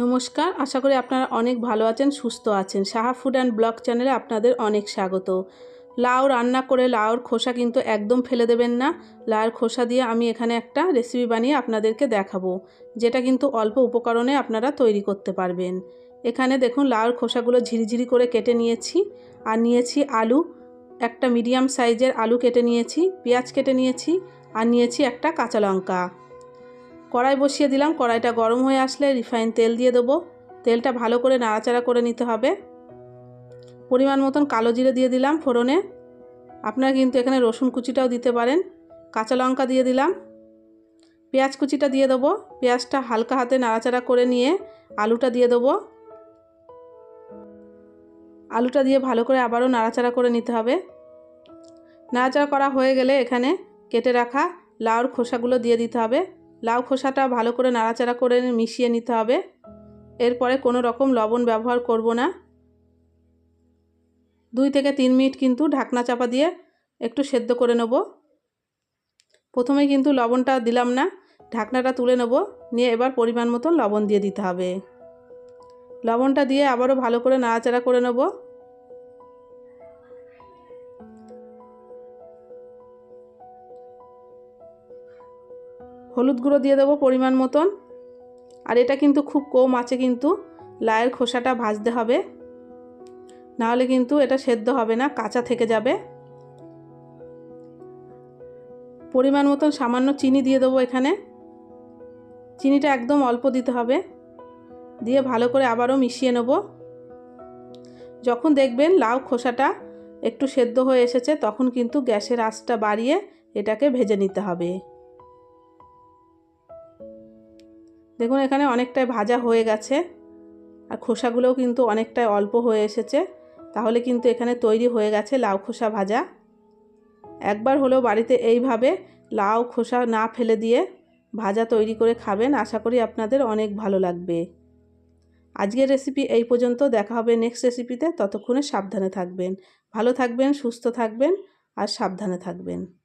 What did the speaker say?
নমস্কার, আশা করি আপনারা অনেক ভালো আছেন, সুস্থ আছেন। সাহা ফুড অ্যান্ড ব্লগ চ্যানেলে আপনাদের অনেক স্বাগত। লাউ রান্না করে লাউর খোসা কিন্তু একদম ফেলে দেবেন না। লাউর খোসা দিয়ে আমি এখানে একটা রেসিপি বানিয়ে আপনাদেরকে দেখাবো, যেটা কিন্তু অল্প উপকরণে আপনারা তৈরি করতে পারবেন। এখানে দেখুন, লাউর খোসাগুলো ঝিরিঝিরি করে কেটে নিয়েছি। আর নিয়েছি আলু, একটা মিডিয়াম সাইজের আলু কেটে নিয়েছি, পেঁয়াজ কেটে নিয়েছি, আর নিয়েছি একটা কাঁচা লঙ্কা। কড়াই বসিয়ে দিলাম। কড়াইটা গরম হয়ে আসলে রিফাইন তেল দিয়ে দেবো। তেলটা ভালো করে নাড়াচাড়া করে নিতে হবে। পরিমাণ মতন কালো জিরে দিয়ে দিলাম ফোড়নে। আপনারা কিন্তু এখানে রসুন কুচিটাও দিতে পারেন। কাঁচা লঙ্কা দিয়ে দিলাম। পেঁয়াজ কুচিটা দিয়ে দেবো। পেঁয়াজটা হালকা হাতে নাড়াচাড়া করে নিয়ে আলুটা দিয়ে দেবো। আলুটা দিয়ে ভালো করে আবারও নাড়াচাড়া করে নিতে হবে। নাড়াচাড়া করা হয়ে গেলে এখানে কেটে রাখা লাউর খোসাগুলো দিয়ে দিতে হবে। লাউ খোসাটা ভালো করে নাড়াচাড়া করে মিশিয়ে নিতে হবে। এরপরে কোনো রকম লবণ ব্যবহার করব না। দুই থেকে তিন মিনিট কিন্তু ঢাকনা চাপা দিয়ে একটু সেদ্ধ করে নেব। প্রথমে কিন্তু লবণটা দিলাম না, ঢাকনাটা তুলে নেব, নিয়ে এবার পরিমাণ মতন লবণ দিয়ে দিতে হবে। লবণটা দিয়ে আবারও ভালো করে নাড়াচাড়া করে নেব। হলুদ গুঁড়ো দিয়ে দেবো পরিমাণ মতন। আর এটা কিন্তু খুব কম আছে কিন্তু, লায়ের খোসাটা ভাজতে হবে। নাহলে কিন্তু এটা সেদ্ধ হবে না, কাঁচা থেকে যাবে। পরিমাণ মতন সামান্য চিনি দিয়ে দেবো এখানে। চিনিটা একদম অল্প দিতে হবে। দিয়ে ভালো করে আবারও মিশিয়ে নেব। যখন দেখবেন লাউ খোসাটা একটু সেদ্ধ হয়ে এসেছে, তখন কিন্তু গ্যাসের আঁচটা বাড়িয়ে এটাকে ভেজে নিতে হবে। দেখুন, এখানে অনেকটাই ভাজা হয়ে গেছে আর খোসাগুলোও কিন্তু অনেকটাই অল্প হয়ে এসেছে। তাহলে কিন্তু এখানে তৈরি হয়ে গেছে লাউ খোসা ভাজা। একবার হলেও বাড়িতে এইভাবে লাউ খোসা না ফেলে দিয়ে ভাজা তৈরি করে খাবেন, আশা করি আপনাদের অনেক ভালো লাগবে। আজকের রেসিপি এই পর্যন্ত, দেখা হবে নেক্সট রেসিপিতে। ততক্ষণে সাবধানে থাকবেন। ভালো থাকবেন, সুস্থ থাকবেন আর সাবধানে থাকবেন।